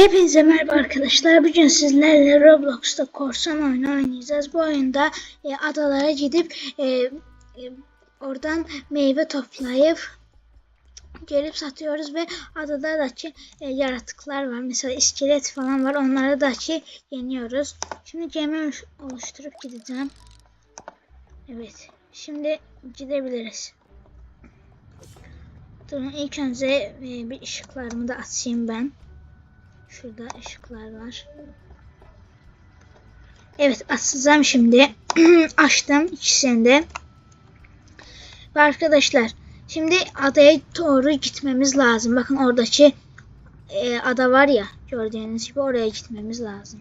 Hepinize merhaba arkadaşlar. Bugün sizlerle Roblox'ta korsan oyunu oynayacağız. Bu oyunda e, adalara gidip e, e, oradan meyve toplayıp gelip satıyoruz ve adadaki e, yaratıklar var. Mesela iskelet falan var. Onları da ki yeniyoruz. Şimdi gemi oluş- oluşturup gideceğim. Evet. Şimdi gidebiliriz. Durun ilk önce e, bir ışıklarımı da açayım ben. Şurada ışıklar var. Evet açacağım şimdi. Açtım ikisini de. Ve arkadaşlar şimdi adaya doğru gitmemiz lazım. Bakın oradaki e, ada var ya gördüğünüz gibi oraya gitmemiz lazım.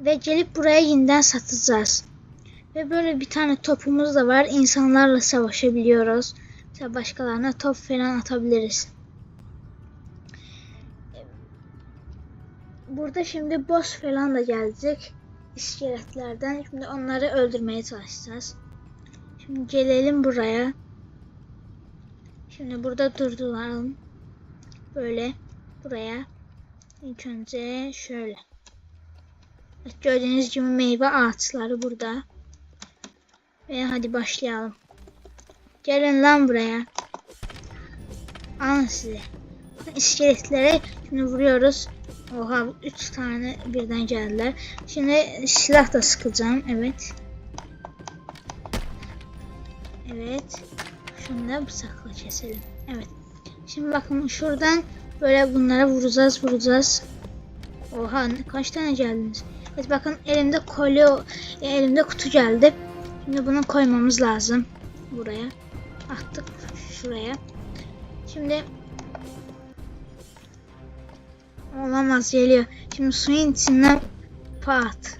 Ve gelip buraya yeniden satacağız. Ve böyle bir tane topumuz da var. İnsanlarla savaşabiliyoruz. Mesela başkalarına top falan atabiliriz. Burada şimdi boss falan da gelecek. İskeletlerden. Şimdi onları öldürmeye çalışacağız. Şimdi gelelim buraya. Şimdi burada durduralım. Böyle buraya. İlk önce şöyle. Gördüğünüz gibi meyve ağaçları burada. Ve hadi başlayalım. Gelin lan buraya. Alın size. İskeletlere şimdi vuruyoruz. Oha 3 tane birden geldiler. Şimdi silah da sıkacağım. Evet. Evet. Şunu da bıçakla keselim. Evet. Şimdi bakın şuradan böyle bunlara vuracağız vuracağız. Oha kaç tane geldiniz? Evet bakın elimde kolye elimde kutu geldi. Şimdi bunu koymamız lazım. Buraya. Attık şuraya. Şimdi Olamaz geliyor. Şimdi suyun içinden pat.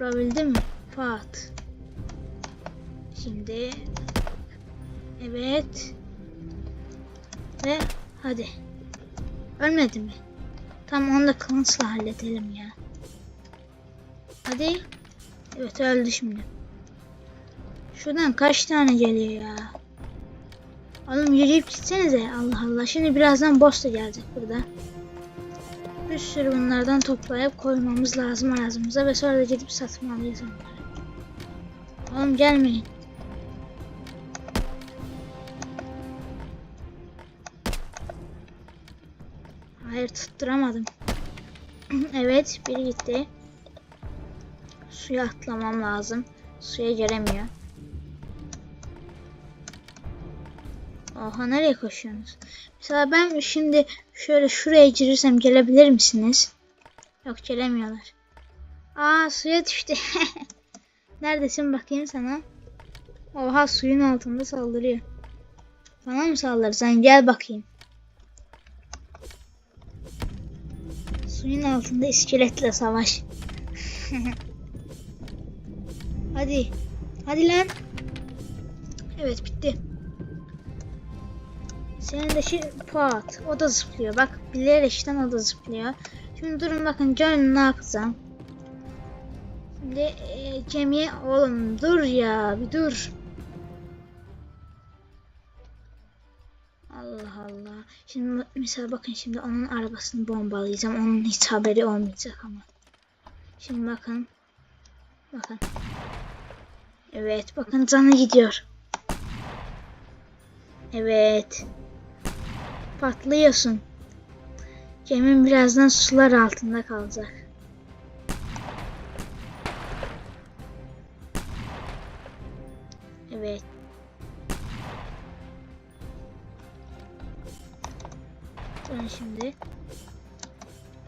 Vurabildim mi? Pat. Şimdi evet ve hadi. Ölmedi mi? Tamam onu da kılıçla halledelim ya. Hadi. Evet öldü şimdi. Şuradan kaç tane geliyor ya? Oğlum yürüyüp gitsenize. Allah Allah. Şimdi birazdan boss da gelecek burada. Bir sürü bunlardan toplayıp koymamız lazım ağzımıza ve sonra da gidip satmalıyız onları. Oğlum gelmeyin. Hayır tutturamadım. evet biri gitti. Suya atlamam lazım. Suya giremiyor. Oha nereye koşuyorsunuz? Mesela ben şimdi şöyle şuraya girirsem gelebilir misiniz? Yok gelemiyorlar. Aa suya düştü. Neredesin bakayım sana. Oha suyun altında saldırıyor. Bana mı saldırırsan gel bakayım. Suyun altında iskeletle savaş. Hadi. Hadi lan. Evet bitti. Senin de şey. O da zıplıyor. Bak bilereşten o da zıplıyor. Şimdi durun bakın John ne yapacağım. Şimdi e, gemiye oğlum dur ya bir dur. Allah Allah. Şimdi mesela bakın şimdi onun arabasını bombalayacağım. Onun hiç haberi olmayacak ama. Şimdi bakın. Bakın. Evet bakın canı gidiyor. Evet. Patlıyorsun. Gemin birazdan sular altında kalacak. Evet. Durun şimdi.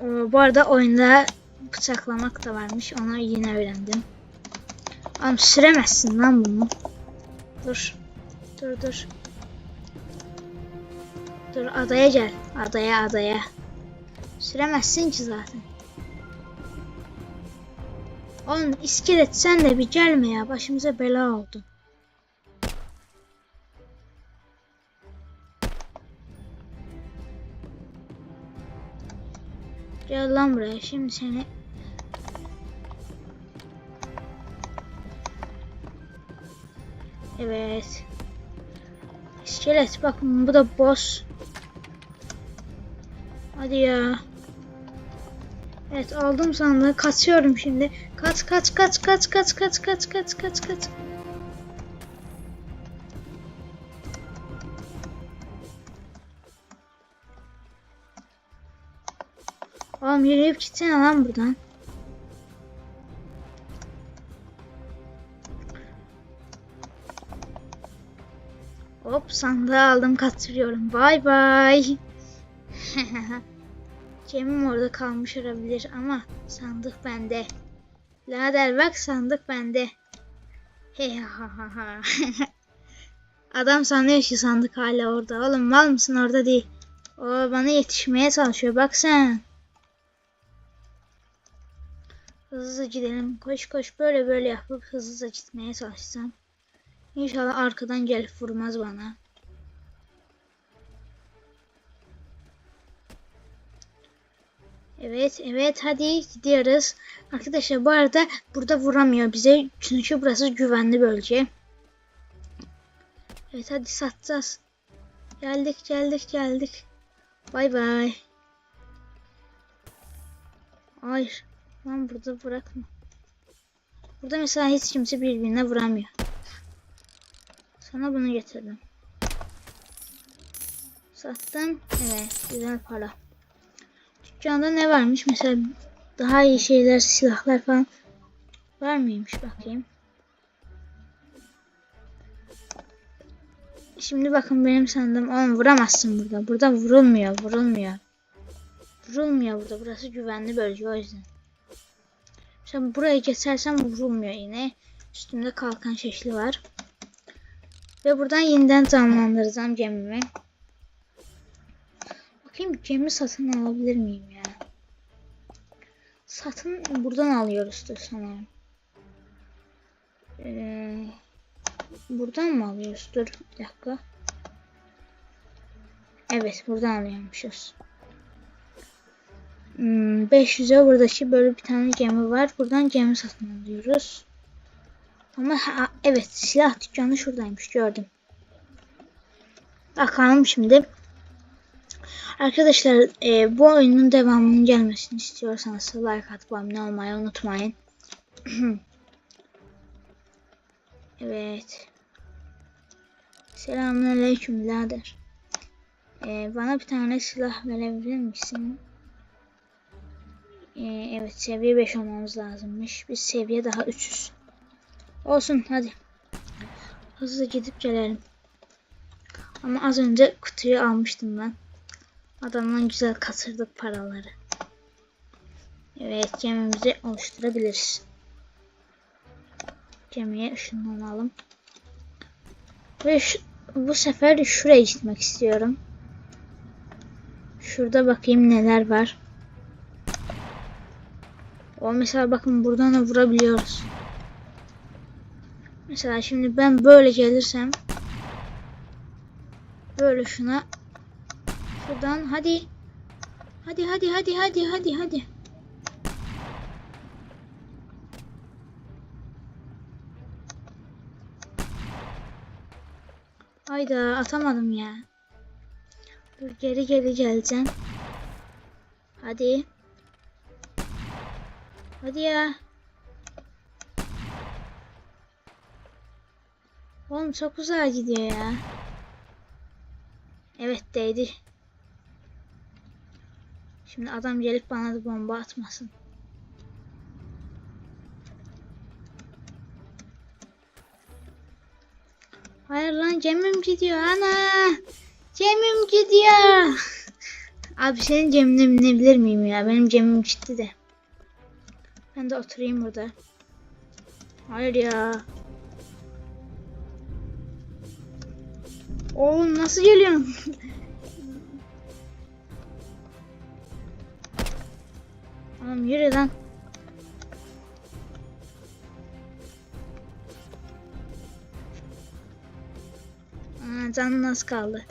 Oo, bu arada oyunda bıçaklamak da varmış. Onu yine öğrendim. Ama süremezsin lan bunu. Dur. Dur dur. Dur adaya gel. Adaya adaya. Süremezsin ki zaten. Oğlum iskelet sen de bir gelme ya. Başımıza bela oldu. Gel lan buraya. Şimdi seni Evet. İskelet bakın bu da boss. Hadi ya. Evet aldım sandığı. Kaçıyorum şimdi. Kaç kaç kaç kaç kaç kaç kaç kaç kaç kaç. Oğlum yürüyüp gitsene lan buradan. Hop sandığı aldım kaçırıyorum. Bay bay. Cemim orada kalmış olabilir ama sandık bende. Lader bak sandık bende. He ha ha ha. Adam sanıyor ki sandık hala orada. Oğlum mal mısın orada değil. O bana yetişmeye çalışıyor bak sen. Hızlıca gidelim. Koş koş böyle böyle yapıp hızlıca gitmeye çalışsam. İnşallah arkadan gelip vurmaz bana. Evet evet hadi gidiyoruz. Arkadaşlar bu arada burada vuramıyor bize. Çünkü burası güvenli bölge. Evet hadi satacağız. Geldik geldik geldik. Bay bay. Hayır. Lan burada bırakma. Burada mesela hiç kimse birbirine vuramıyor. Sana bunu getirdim. Sattım. Evet. Güzel para. Dükkanda ne varmış? Mesela daha iyi şeyler, silahlar falan var mıymış? Bakayım. Şimdi bakın benim sandığım. Oğlum vuramazsın burada. Burada vurulmuyor. Vurulmuyor. Vurulmuyor burada. Burası güvenli bölge o yüzden. Mesela buraya geçersem vurulmuyor yine. Üstümde kalkan şeşli var. Ve buradan yeniden canlandıracağım gemimi. Bakayım gemi satın alabilir miyim ya? Satın buradan alıyoruzdur sanırım. Ee, buradan mı alıyoruz? Dur bir dakika. Evet buradan alıyormuşuz. Hmm, 500'e buradaki böyle bir tane gemi var. Buradan gemi satın alıyoruz. Ama ha, evet silah dükkanı şuradaymış gördüm. Bakalım şimdi. Arkadaşlar e, bu oyunun devamının gelmesini istiyorsanız like atıp abone olmayı unutmayın. evet. Selamünaleyküm birader. E, bana bir tane silah verebilir misin? E, evet seviye 5 olmamız lazımmış. Biz seviye daha 300. Olsun hadi. Hızlı gidip gelelim. Ama az önce kutuyu almıştım ben. Adamdan güzel katırdık paraları. Evet gemimizi oluşturabiliriz. Gemiye ışınlanalım. Ve şu, bu sefer şuraya gitmek istiyorum. Şurada bakayım neler var. O mesela bakın buradan da vurabiliyoruz. Mesela şimdi ben böyle gelirsem böyle şuna şuradan hadi hadi hadi hadi hadi hadi hadi Hayda atamadım ya. Dur geri geri geleceğim. Hadi. Hadi ya. Oğlum çok uzağa gidiyor ya. Evet değdi. Şimdi adam gelip bana da bomba atmasın. Hayır lan gemim gidiyor ana. Gemim gidiyor. Abi senin gemine binebilir miyim ya? Benim gemim gitti de. Ben de oturayım burada. Hayır ya. Oğlum nasıl geliyorsun? Oğlum yürü lan. Aa, canın az kaldı.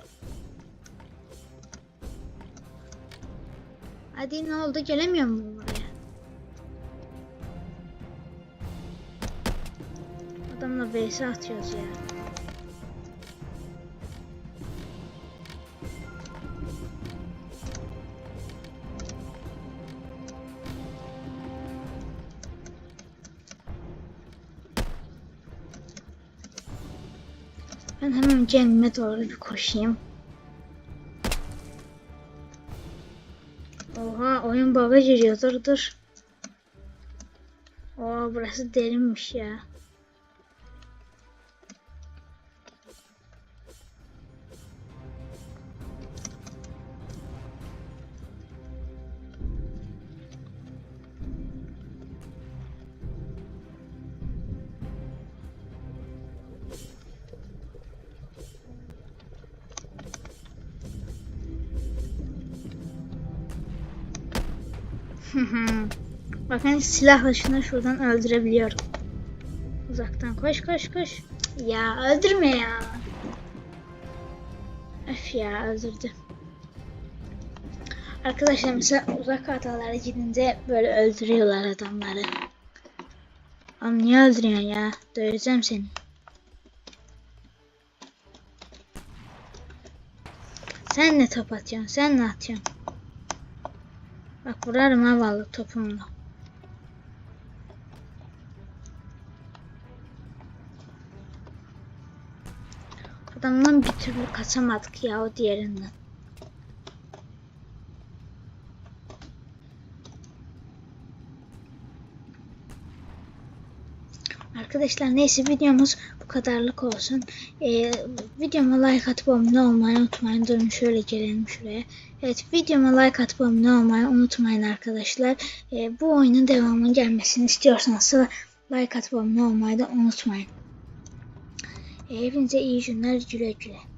Hadi ne oldu gelemiyor mu buraya? Adamla vs atıyoruz ya. Ben hemen Cem'e doğru bir koşayım. Oha oyun bug'a giriyor dur dur. Oo burası derinmiş ya. Bakın silahla şunu şuradan öldürebiliyorum. Uzaktan koş koş koş. Ya öldürme ya. Öf ya öldürdü. Arkadaşlar mesela uzak hatalara gidince böyle öldürüyorlar adamları. Ama niye öldürüyorsun ya? Döveceğim seni. Sen ne top atıyorsun? Sen ne atıyorsun? Bak vurarım ha vallahi topumla. Adamdan bir türlü kaçamadık ya o diğerinden. Arkadaşlar neyse videomuz bu kadarlık olsun. Ee, videoma like atıp abone olmayı unutmayın. Durun şöyle gelelim şuraya. Evet videoma like atıp abone olmayı unutmayın arkadaşlar. Ee, bu oyunun devamının gelmesini istiyorsanız like atıp abone olmayı da unutmayın. Ee, hepinize iyi günler güle güle.